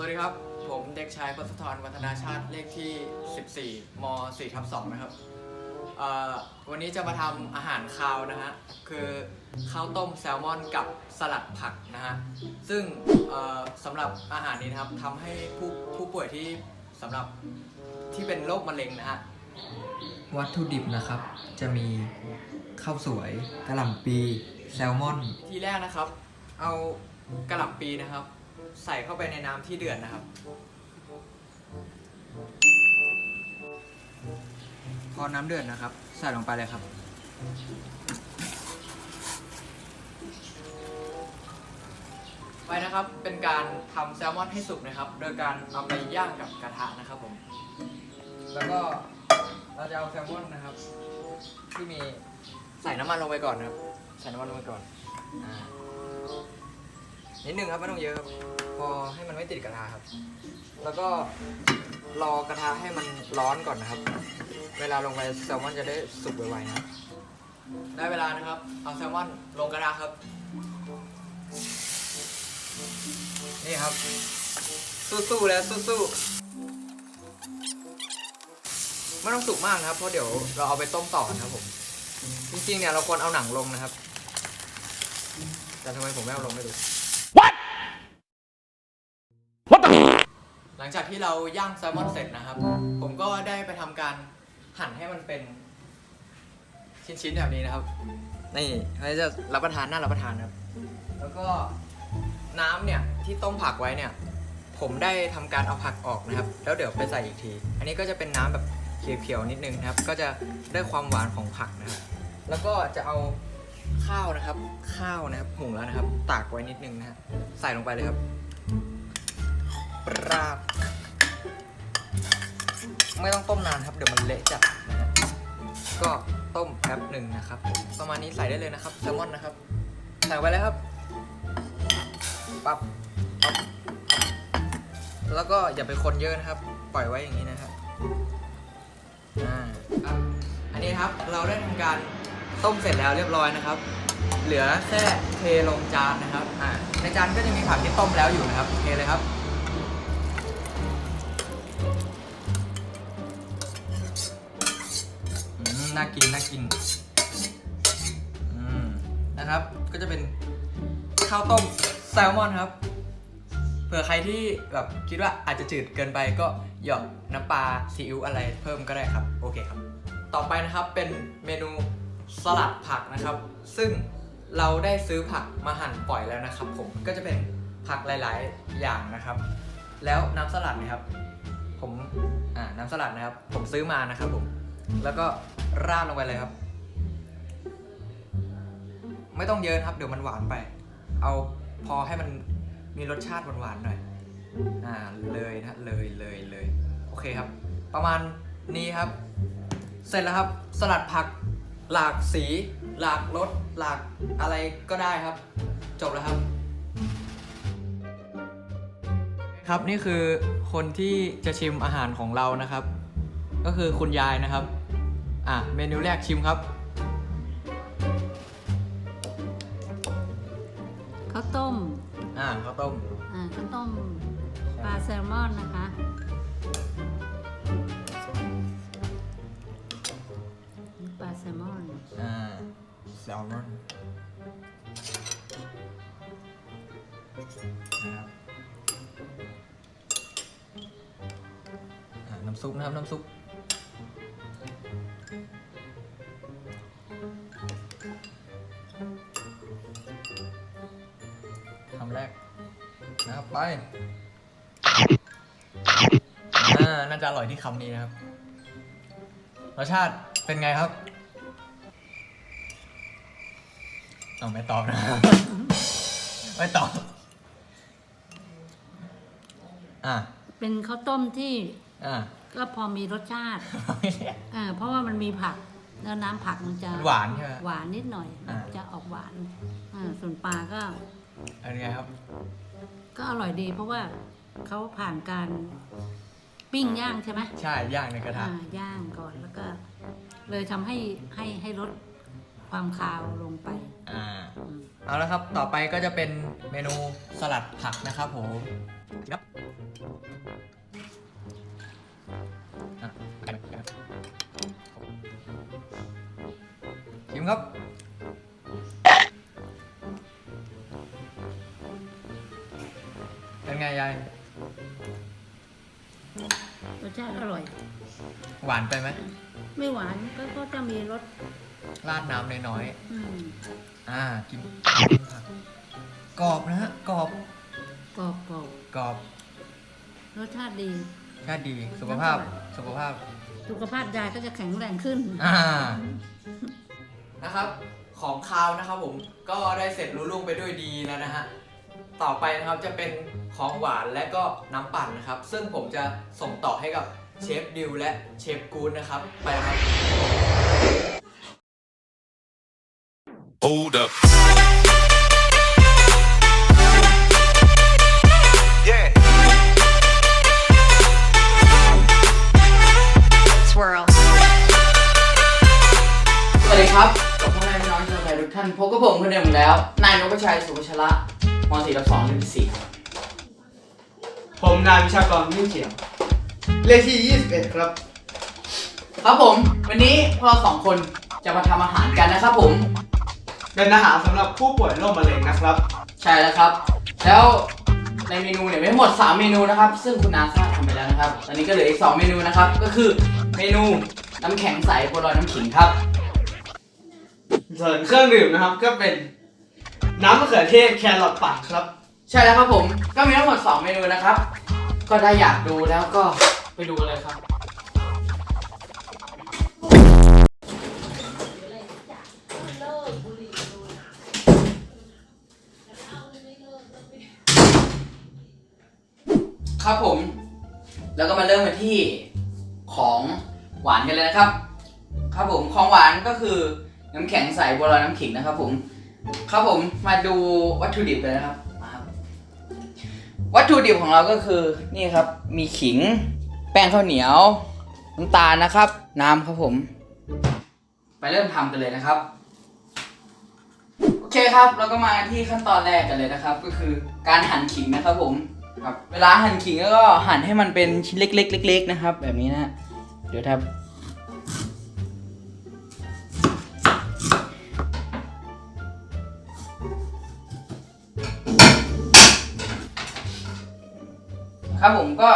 สวัสดีครับ ผมเด็กชายพัฒธรวัฒนาชาติเลขที่ 14ม4ทับ2นะครับเอ่อวันนี้จะมาทำอาหารคาวนะฮะ คือข้าวต้มแซลมอนกับสลัดผักนะฮะ ซึ่งเอ่อสำหรับอาหารนี้นะครับทำให้ผู้ผู้ป่วยที่สำหรับที่เป็นโรคมะเร็งนะฮะ วัตถุดิบนะครับ จะมีข้าวสวยกระหล่ำปีแซลมอน ทีแรกนะครับ เอากระหล่ำปีนะครับ ใส่เข้าไปในน้ำที่เดือดนะครับ พอน้ำเดือดนะครับ ใส่ลงไปเลยครับ ไปนะครับเป็นการทำแซลมอนให้สุกนะครับ โดยการเอาไปย่างกับกระทะนะครับผม แล้วก็เราจะเอาแซลมอนนะครับ ที่มีใส่น้ำมันลงไปก่อนนะครับ ใส่น้ำมันลงไปก่อนอ่า นิดนึงครับไม่ต้องเยอะครับพอให้มันไม่ติดกระทะครับ แล้วก็รอกระทะให้มันร้อนก่อนนะครับ เวลาลงไปแซลมอนจะได้สุกไวๆนะครับได้เวลานะครับเอาแซลมอนลงกระทะครับ นี่ครับ สู้ๆแล้วสู้ๆไม่ต้องสุกมากนะครับ เพราะเดี๋ยวเราเอาไปต้มต่อนะครับผม จริงๆเนี่ยเราควรเอาหนังลงนะครับ แต่ทำไมผมไม่เอาลงไม่รู้ หลั งจากที่เราย่างแซลมอนเสร็จนะครับ ผมก็ได้ไปทำการหั่นให้มันเป็นชิ้นๆแบบนี้นะครับ นี่เขาจะรับประทานน่ารับประทานนะครับ แล้วก็น้ำเนี่ยที่ต้มผักไว้เนี่ย ผมได้ทำการเอาผักออกนะครับ แล้วเดี๋ยวไปใส่อีกที อันนี้ก็จะเป็นน้ำแบบเขียวๆนิดนึงนะครับ ก็จะได้ความหวานของผักนะครับ แล้วก็จะเอาข้าวนะครับ ข้าวนะครับหุงแล้วนะครับ ตากไว้นิดนึงนะฮะใส่ลงไปเลยครับปราบ ไม่ต้องต้มนานครับ เดี๋ยวมันเละจัดนะฮะก็ต้มแป๊บหนึ่งนะครับผมประมาณนี้ใส่ได้เลยนะครับแซลมอนนะครับใส่ไปเลยครับปับปั๊บแล้วก็อย่าไปคนเยอะนะครับ ปล่อยไว้อย่างนี้นะครับอ่าอันนี้ครับเราได้ทำการต้มเสร็จแล้วเรียบร้อยนะครับ เหลือแค่เทลงจานนะครับอ่าในจานก็จะมีผักที่ต้มแล้วอยู่นะครับเทเลยครับ น่ากินน่ากินอืมนะครับ ก็จะเป็นข้าวต้มแซลมอนครับ เผื่อใครที่แบบคิดว่าอาจจะจืดเกินไปก็หยอกน้ำปลาซีอิ๊วอะไรเพิ่มก็ได้ครับ โอเคครับ ต่อไปนะครับเป็นเมนูสลัดผักนะครับ ซึ่งเราได้ซื้อผักมาหั่นปล่อยแล้วนะครับ ผมก็จะเป็นผักหลาย ๆ อย่างนะครับ แล้วน้ำสลัดนะครับ ผมอ่าน้ำสลัดนะครับ ผมซื้อมานะครับผม แล้วก็ราดลงไปเลยครับ ไม่ต้องเยอะครับ เดี๋ยวมันหวานไป เอาพอให้มันมีรสชาติหวานๆหน่อย อ่าเลยนะเลยเลยเลยโอเคครับ ประมาณนี้ครับ เสร็จแล้วครับ สลัดผักหลากสี หลากรสหลากอะไรก็ได้ครับ จบแล้วครับ ครับนี่คือคนที่จะชิมอาหารของเรานะครับ ก็คือคุณยายนะครับ อะเมนูแรกชิมครับข้าวต้มอ่าข้าวต้มอ่าข้าวต้มปลาแซลมอนนะคะนี่ปลาแซลมอนอ่าแซลมอนนะครับอ่าน้ำซุปนะครับน้ำซุป ไปอ่าน่าจะอร่อยที่คำนี้นะครับ รสชาติเป็นไงครับเอาไม่ตอบนะ ไม่ตอบ อะเป็นข้าวต้มที่อะก็พอมีรสชาติอ่าเพราะว่ามันมีผักแล้วน้ำผักมันจะหวานใช่ไหมหวานนิดหน่อยอ่าจะออกหวานอ่าส่วนปลาก็อันนี้ครับ ก็อร่อยดีเพราะว่าเขาผ่านการปิ้งย่างใช่ไหมใช่ย่างในกระทะอ่าย่างก่อนแล้วก็ เลยทำให้ให้ให้ลดความคาวลงไปอ่า อืมเอาละครับ ต่อไปก็จะเป็นเมนูสลัดผักนะครับผมครับอะชิมครับ ไงยาย รสชาติอร่อย หวานไปไหม ไม่หวานก็ก็จะมีรสราดน้ำน้อยอืมๆ อ่า กินกินผักกรอบนะฮะ กรอบ กรอบกรอบกรอบรสชาติดีแค่ดี สุขภาพ สุขภาพ สุขภาพยายก็จะแข็งแรงขึ้น อ่า นะครับ ของคาวนะครับผม ก็ได้เสร็จรุ่ล่วงไปด้วยดีแล้วนะฮะ ต่อไปนะครับจะเป็น ของหวานและก็น้ำปั่นนะครับ ซึ่งผมจะส่งต่อให้กับเชฟดิวและเชฟกูดนะครับ ไปครับ Hold up. Yeah. Swirl. สวัสดีครับกับพ่อแม่พี่น้องชาวไทยทุกท่านพบกับผมคนเดิมอีกแล้ว นายนพชัยสุภชระม .4 รับ2เรียนที่4ครับ ผมนายวิชากรมิ่งเขียวเลขที่ 21 ครับ ครับผม วันนี้พวกเราสองคนจะมาทำอาหารกันนะครับผม เป็นอาหารสำหรับผู้ป่วยโรคมะเร็งนะครับ ใช่แล้วครับ แล้วในเมนูเนี่ยมีทั้งหมด 3 เมนูนะครับ ซึ่งคุณนาซาทำไปแล้วนะครับ ตอนนี้ก็เหลืออีก 2 เมนูนะครับ ก็คือเมนูน้ำแข็งใสบัวลอยน้ำขิงครับ ส่วนเครื่องดื่มนะครับก็เป็นน้ำมะเขือเทศแครอทปั่นครับ ใช่แล้วครับผม ก็มีทั้งหมด 2 เมนูนะครับ ก็ได้อยากดูแล้วก็ไปดูเลยครับ ครับผม แล้วก็มาเริ่มกันที่ของหวานกันเลยนะครับ ครับผมของหวานก็คือน้ำแข็งใสบัวลอยน้ำขิงนะครับผม ครับผมมาดูวัตถุดิบเลยนะครับ วัตถุดิบของเราก็คือนี่ครับมีขิง แป้งข้าวเหนียวน้ำตาลนะครับ น้ำครับผม ไปเริ่มทำกันเลยนะครับ โอเคครับเราก็มาที่ขั้นตอนแรกกันเลยนะครับ ก็คือการหั่นขิงนะครับผมครับเวลาหั่นขิงก็หั่นให้มันเป็นชิ้นเล็กๆ เล็ก ๆ นะครับ แบบนี้นะเดี๋ยวครั ครับผมก็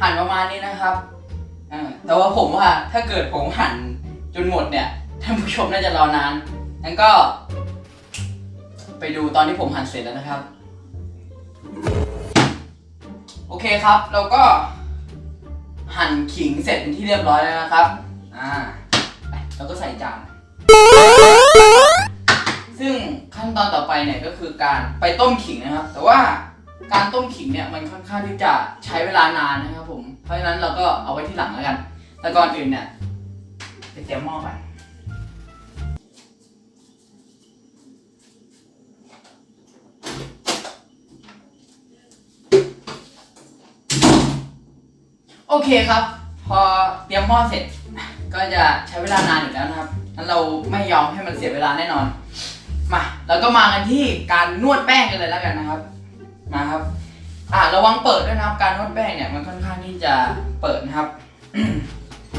หั่นประมาณนี้นะครับแต่ว่าผมว่าถ้าเกิดผมหั่นจนหมดเนี่ยท่านผู้ชมน่าจะรอนานงั้นก็ ไปดูตอนที่ผมหั่นเสร็จแล้วนะครับ โอเคครับเราก็หั่นขิงเสร็จเป็นที่เรียบร้อยแล้วนะครับ อ่าไปเราก็ใส่จาน ซึ่งขั้นตอนต่อไปเนี่ยก็คือการไปต้มขิงนะครับ แต่ว่า การต้มขิงเนี่ยมันค่อนข้างที่จะใช้เวลานานนะครับผม เพราะฉะนั้นเราก็เอาไว้ที่หลังแล้วกัน แต่ก่อนอื่นเนี่ยไปเตรียมหม้อก่อนโอเคครับ พอเตรียมหม้อเสร็จ ก็จะใช้เวลานานอยู่แล้วนะครับงั้นเราไม่ยอมให้มันเสียเวลาแน่นอน มาเราก็มากันที่การนวดแป้งกันเลยแล้วกันนะครับ นะครับ อ่าระวังเปิดด้วยนะครับ การนวดแป้งเนี่ยมันค่อนข้างที่จะเปิดนะครับ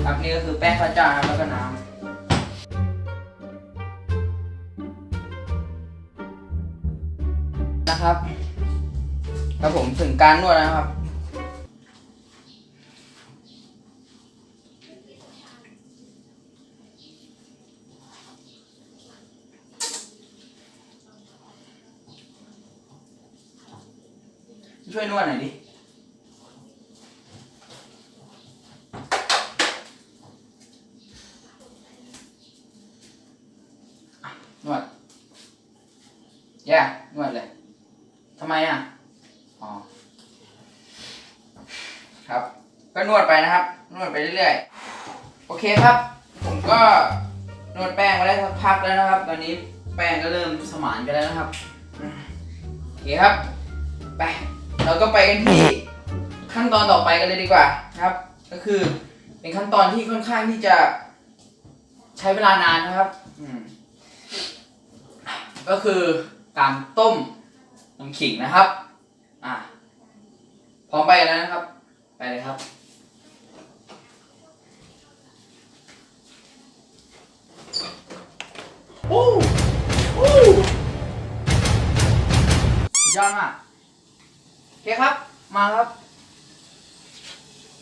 ครับนี่ก็คือแป้งข้าวเจ้านะครับแล้วก็น้ำนะครับครับผมถึงการนวดแล้วนะครับ ช่วยนวดหน่อยดิอนวดแย่นวดเลยทำไมอะ อ๋อ ครับ ก็นวดไปนะครับ นวดไปเรื่อยๆ โอเคครับ ผมก็นวดแป้งมาได้สักพักแล้วนะครับ ตอนนี้แป้งก็เริ่มสมานกันแล้วนะครับ โอเคครับ กันที่ขั้นตอนต่อไปกันเลยดีกว่านะครับ ก็คือเป็นขั้นตอนที่ค่อนข้างที่จะใช้เวลานานนะครับก็คือการต้มน้ำขิงนะครับ อะพร้อมไปแล้วนะครับ ไปเลยครับโอ้โอ้ยอดมาก เคครับ มาครับ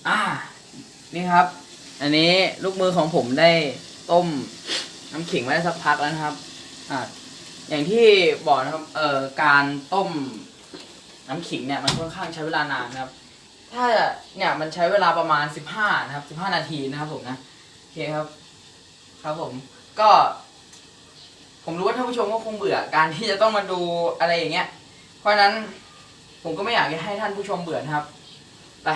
อ่า นี่ครับ อันนี้ลูกมือของผมได้ต้มน้ำขิงมาได้สักพักแล้วนะครับ อ่า อย่างที่บอกนะครับ เอ่อ การต้มน้ำขิงเนี่ยมันค่อนข้างใช้เวลานานนะครับ ถ้าเนี่ยมันใช้เวลาประมาณ 15 นะครับ 15 นาทีนะครับผมนะโอเคครับ ครับผม ก็ ผมรู้ว่าท่านผู้ชมก็คงเบื่อการที่จะต้องมาดูอะไรอย่างเงี้ย เพราะฉะนั้น ผมก็ไม่อยากจะให้ท่านผู้ชมเบื่อนะครับไป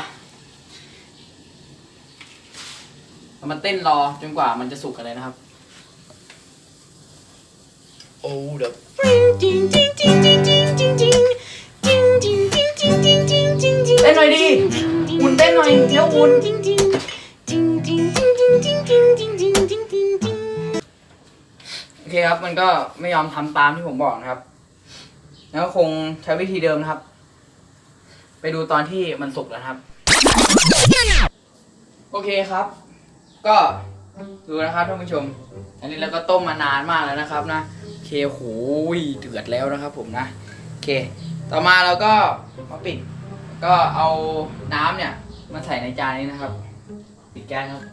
เรามาเต้นรอจนกว่ามันจะสุกกันเลยนะครับ โอ้เดเต้นหน่อยดิอุ่นเต้นหน่อยเร็วอุ่นโอเคครับ มันก็ไม่ยอมทำตามที่ผมบอกนะครับ แล้วก็คงใช้วิธีเดิมนะครับ ไปดูตอนที่มันสุกแล้วครับ โอเคครับ ก็ดูนะครับท่านผู้ชม อันนี้เราก็ต้มมานานมากแล้วนะครับนะโอเคโหยเดือดแล้วนะครับ ผมนะโอเค ต่อมาเราก็มาปิด ก็เอาน้ำเนี่ยมาใส่ในจานนี้นะครับ ปิดแก๊สครับ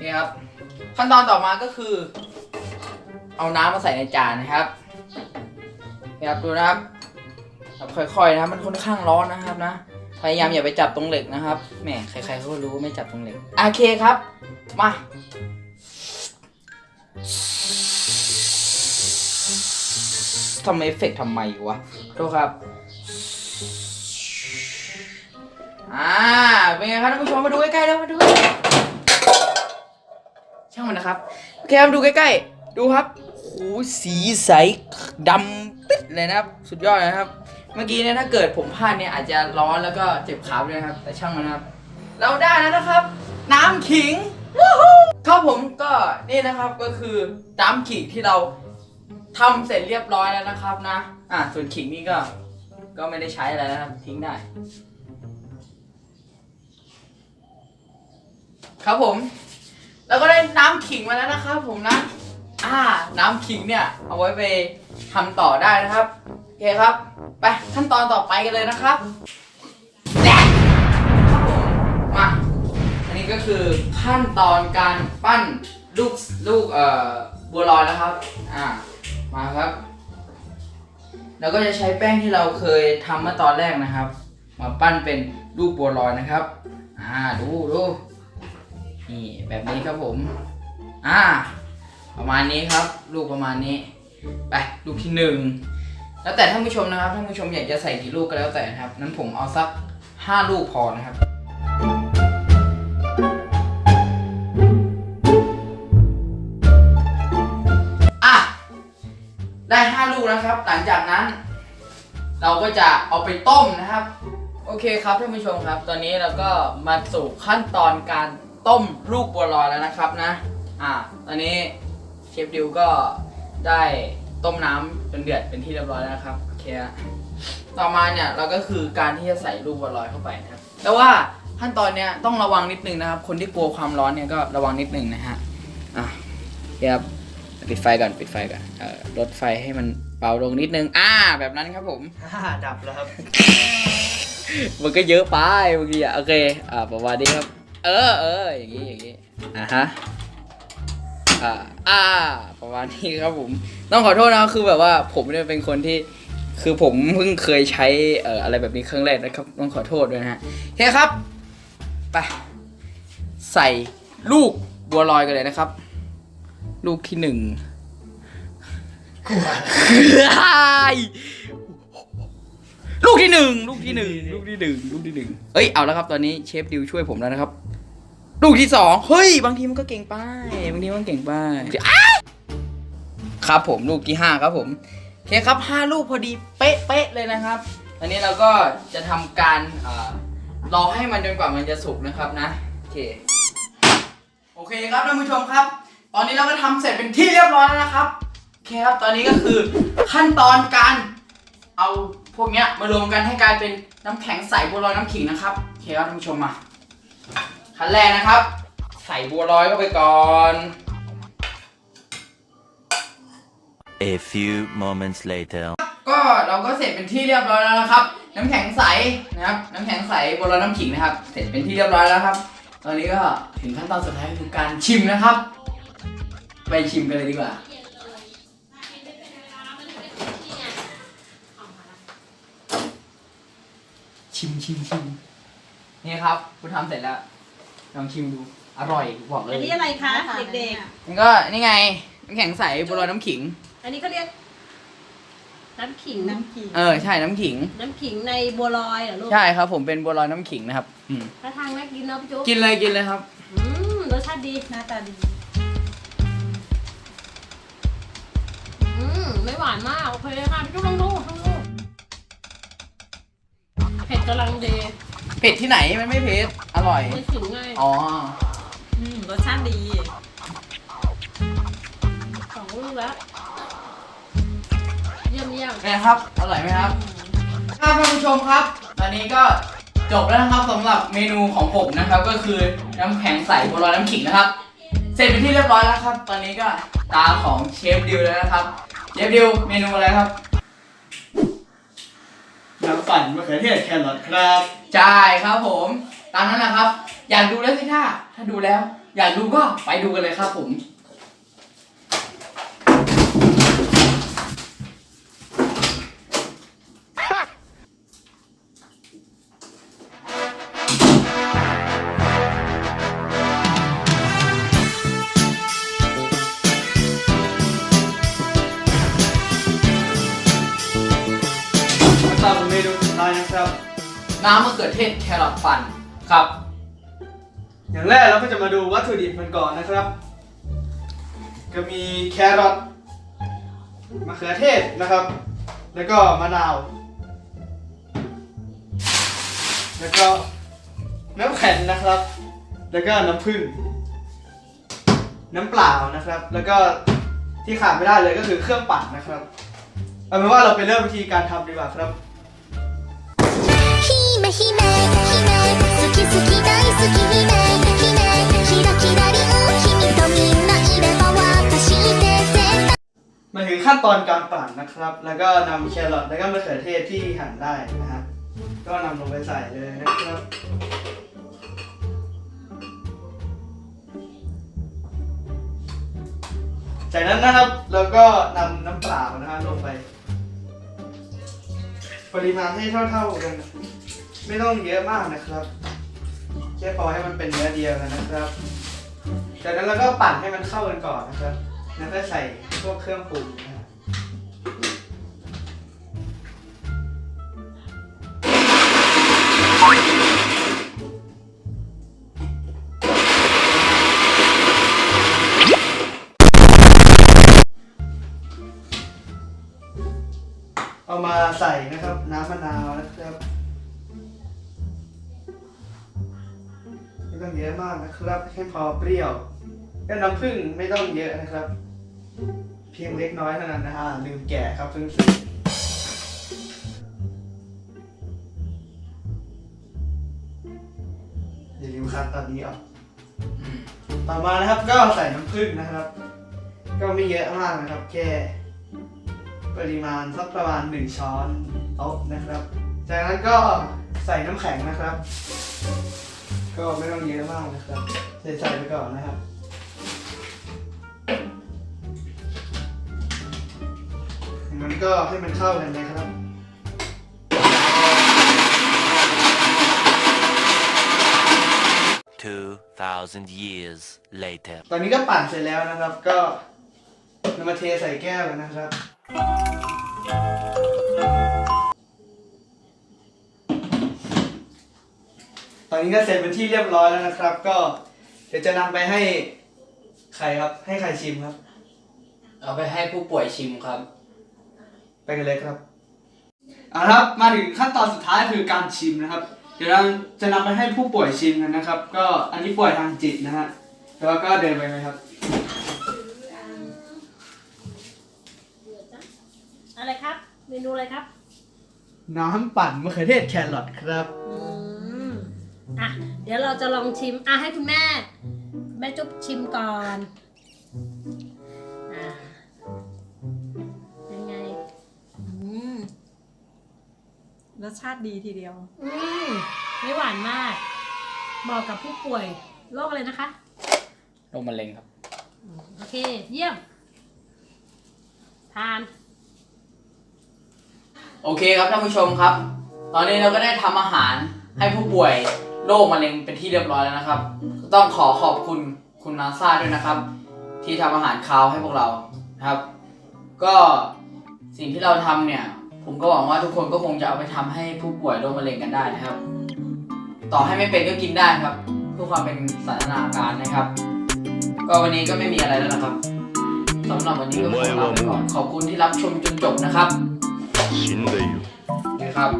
นี่ครับ ขั้นตอนต่อมาก็คือ เอาน้ำมาใส่ในจานนะครับ ครับดูนะครับค่อยๆนะครับมันค่อนข้างร้อนนะครับนะพยายามอย่าไปจับตรงเหล็กนะครับแหมใครๆเขาก็รู้ไม่จับตรงเหล็กโอเคครับ มาทำเอฟเฟกทำไมวะโทษครับอ่าเป็นไงครับท่านผู้ชมมาดูใกล้ๆแล้วมาดูช่างมันนะครับโอเคครับดูใกล้ๆดูครับ สีใสดำปิดเลยนะครับ สุดยอดนะครับ เมื่อกี้เนี่ยถ้าเกิดผมพลาดเนี่ยอาจจะร้อนแล้วก็เจ็บขาด้วยนะครับ แต่ช่างมันนะครับ เราได้แล้วนะครับ น้ำขิงครับผมก็นี่นะครับก็คือน้ำขิงที่เราทำเสร็จเรียบร้อยแล้วนะครับนะ อะส่วนขิงนี่ก็ก็ไม่ได้ใช้อะไรแล้วนะครับทิ้งได้ ครับผม แล้วก็ได้น้ำขิงมาแล้วนะครับผมนะ อ่า น้ำขิงเนี่ย เอาไว้ไปทำต่อได้นะครับโอเคครับ ไปขั้นตอนต่อไปกันเลยนะครับแดะครับผมมาอันนี้ก็คือขั้นตอนการปั้นลูกลูกเอ่อบัวลอยนะครับ อ่า มาครับ แล้วก็จะใช้แป้งที่เราเคยทำเมื่อตอนแรกนะครับ มาปั้นเป็นลูกบัวลอยนะครับ อ่า ดูดูนี่แบบนี้ครับผม อ่า ประมาณนี้ครับ ลูกประมาณนี้ ไปลูกที่หนึ่งแล้วแต่ท่านผู้ชมนะครับท่านผู้ชมอยากจะใส่กี่ลูกก็แล้วแต่นะครับ นั้นผมเอาสักห้าลูกพอนะครับอะได้ห้าลูกนะครับ หลังจากนั้น เราก็จะเอาไปต้มนะครับ โอเคครับท่านผู้ชมครับ ตอนนี้เราก็มาสู่ขั้นตอนการต้มลูกบัวลอยแล้วนะครับนะ อ่า ตอนนี้ เชฟดิวก็ได้ต้มน้ำจนเดือดเป็นที่เรียบร้อยแล้วนะครับโอเคอะต่อมาเนี่ยเราก็คือการที่จะใส่ลูกบัวลอยเข้าไปนะครับ แต่ว่าขั้นตอนเนี้ยต้องระวังนิดนึงนะครับ คนที่กลัวความร้อนเนี่ยก็ระวังนิดนึงนะฮะอะโอเคครับปิดไฟก่อนปิดไฟก่อนเอ่อลดไฟให้มันเบาลงนิดนึงอ่าแบบนั้นครับผม อ่าดับแล้วครับ มันก็เยอะไปบางทีอะโอเค อ่าประมาณนี้ครับ เออเอออย่างนี้อย่างนี้อ่าฮะ อ่าอ่า ประมาณนี้ครับผม ต้องขอโทษนะครับคือแบบว่าผมเนี่ยเป็นคนที่ คือผมเพิ่งเคยใช้เอ่ออะไรแบบนี้ครั้งแรกนะครับ ต้องขอโทษด้วยนะฮะโอเคครับ ไป ใส่ลูกบัวลอยกันเลยนะครับ ลูกที่หนึ่งลูกที่หนึ่งลูกที่หนึ่งลูกที่หนึ่งลูกที่หนึ่งเอ้ยเอาแล้วครับตอนนี้เชฟดิวช่วยผมแล้วนะครับ ลูกที่สองเฮ้ย บางทีมันก็เก่งไปบางทีมันเก่งไปอ้ายครับผมลูกที่ห้าครับผมโอเคครับห้าลูกพอดีเป๊ะเป๊ะเลยนะครับตอนนี้เราก็จะทำการเอ่อรอให้มันจนกว่ามันจะสุกนะครับนะโอเคโอเคครับท่านผู้ชมครับ ตอนนี้เราก็ทำเสร็จเป็นที่เรียบร้อยแล้วนะครับโอเคครับตอนนี้ก็คือขั้นตอนการเอาพวกเนี้ยมารวมกันให้กลายเป็นน้ำแข็งใสบัวลอยน้ำขิงนะครับโอเคครับท่านผู้ชมมา ขั้นแรกนะครับ ใส่บัวลอยเข้าไปก่อน A few moments later. ก็เราก็เสร็จเป็นที่เรียบร้อยแล้วนะครับ น้ำแข็งใสนะครับ น้ำแข็งใสบัวลอยน้ำขิงนะครับ เสร็จเป็นที่เรียบร้อยแล้วครับ ตอนนี้ก็ถึงขั้นตอนสุดท้ายคือการชิมนะครับ ไปชิมกันเลยดีกว่า ชิมชิมชิมนี่ครับคุณทำเสร็จแล้ว ลองชิมดู อร่อยบอกเลยอันนี้อะไรคะเด็กมันก็นี่ไงน้ำแข็งใสบัวลอยน้ำขิง ๆ อันนี้เขาเรียก น้ำขิงน้ำขิงเออใช่น้ำขิงน้ำขิงในบัวลอยเหรอลูกใช่ครับ ผมเป็นบัวลอยน้ำขิงนะครับอืมถ้าทางน่ากินเนาะพี่จุ๊บกินเลยกินเลยครับ อืมรสชาติดี หน้าตาดี อืมไม่หวานมากโอเคค่ะพี่จุ๊บลองดูลองดูเผ็ดกำลังดี เผ็ดที่ไหนมันไม่เผ็ดอร่อยไม่ถึงไงอ๋อ อืมรสชาติดีสองลูกแล้วเยี่ยมเยี่ยมเป็นไงครับ อร่อยไหมครับครับท่านผู้ชมครับ ตอนนี้ก็จบแล้วนะครับสำหรับเมนูของผมนะครับ ก็คือน้ำแข็งใสบัวลอยน้ำขิงนะครับ เสร็จเป็นที่เรียบร้อยแล้วครับ ตอนนี้ก็ตาของเชฟดิวแล้วนะครับ เชฟดิวเมนูอะไรครับ น้ำปั่นมะเขือเทศแครอทครับ ใช่ครับผม ตามนั้นนะครับ อยากดูแล้วสิท่าถ้าดูแล้ว อยากดูก็ไปดูกันเลยครับผม น้ำมะเขือเทศแครอทปั่นครับ อย่างแรกเราก็จะมาดูวัตถุดิบมันก่อนนะครับ ก็มีแครอทมะเขือเทศนะครับ แล้วก็มะนาว แล้วก็น้ำแข็งนะครับ แล้วก็น้ำผึ้งน้ำเปล่านะครับ แล้วก็ที่ขาดไม่ได้เลยก็คือเครื่องปั่นนะครับ เอาเป็นว่าเราไปเริ่มวิธีการทำดีกว่าครับ 姫姫姫好き好き大好き姫姫キラキラリン君とみんないれば私って絶対 มาถึงขั้นตอนการปั่นนะครับ แล้วก็นำแครอทแล้วก็มะเขือเทศที่หั่นได้นะฮะ ก็นำลงไปใส่เลยนะครับ จากนั้นนะครับเราก็นำน้ำเปล่านะฮะลงไป ปริมาณให้เท่า ๆกัน ไม่ต้องเยอะมากนะครับแค่พอให้มันเป็นเนื้อเดียวนะครับ จากนั้นเราก็ปั่นให้มันเข้ากันก่อนนะครับ แล้วก็ใส่พวกเครื่องปรุงนะเอามาใส่นะครับ น้ำมะนาวนะครับ ต้องเยอะมากนะครับแค่พอเปรี้ยวก็น้ำผึ้งไม่ต้องเยอะนะครับ เพียงเล็กน้อยเท่านั้นนะฮะลืมแกะครับเพิ่งซื้ออย่าลืมคัดตอนนี้ออกต่อมานะครับก็ใส่น้ำผึ้งนะครับ ก็ไม่เยอะมากนะครับ แค่ปริมาณสักประมาณหนึ่งช้อนโต๊ะนะครับ จากนั้นก็ใส่น้ำแข็งนะครับ ก็ไม่ต้องเยอะมากนะครับใส่ใส่ไปก่อนนะครับมันก็ให้มันเข้ากันนะครับ2,000 years later. ตอนนี้ก็ปั่นเสร็จแล้วนะครับ ก็นำมาเทใส่แก้วกันนะครับ อนนี้ก็เสร็จเป็นที่เรียบร้อยแล้วนะครับ ก็เดี๋ยวจะนำไปให้ใครครับ ให้ใครชิมครับ เอาไปให้ผู้ป่วยชิมครับ ไปกันเลยครับเอาละครับมาถึงขั้นตอนสุดท้ายคือการชิมนะครับ เดี๋ยวเราจะนำไปให้ผู้ป่วยชิมกันนะครับ ก็อันนี้ป่วยทางจิตนะฮะแต่ว่าก็เดินไปไหมครับ อะไรครับ เมนูอะไรครับ น้ำปั่นมะเขือเทศแครอทครับ อืม อะเดี๋ยวเราจะลองชิมอะให้คุณแม่คุณแม่จุ๊บชิมก่อนอะยังไงอืมรสชาติดีทีเดียว อืมไม่หวานมากเหมาะกับผู้ป่วยโรคอะไรนะคะโรคมะเร็งครับ โอเค เยี่ยมทาน โอเคครับท่านผู้ชมครับ ตอนนี้เราก็ได้ทำอาหารให้ผู้ป่วย โรคมะเร็งเป็นที่เรียบร้อยแล้วนะครับ ต้องขอขอบคุณคุณนาซาด้วยนะครับ ที่ทำอาหารคาวให้พวกเรานะครับ ก็สิ่งที่เราทำเนี่ย ผมก็หวังว่าทุกคนก็คงจะเอาไปทำให้ผู้ป่วยโรคมะเร็งกันได้นะครับ ต่อให้ไม่เป็นก็กินได้ครับ เพื่อความเป็นสันทนาการนะครับ ก็วันนี้ก็ไม่มีอะไรแล้วนะครับสำหรับวันนี้ก็ขอลาไปก่อนขอบคุณที่รับชมจนจบนะครับ 死んでいる นะครับ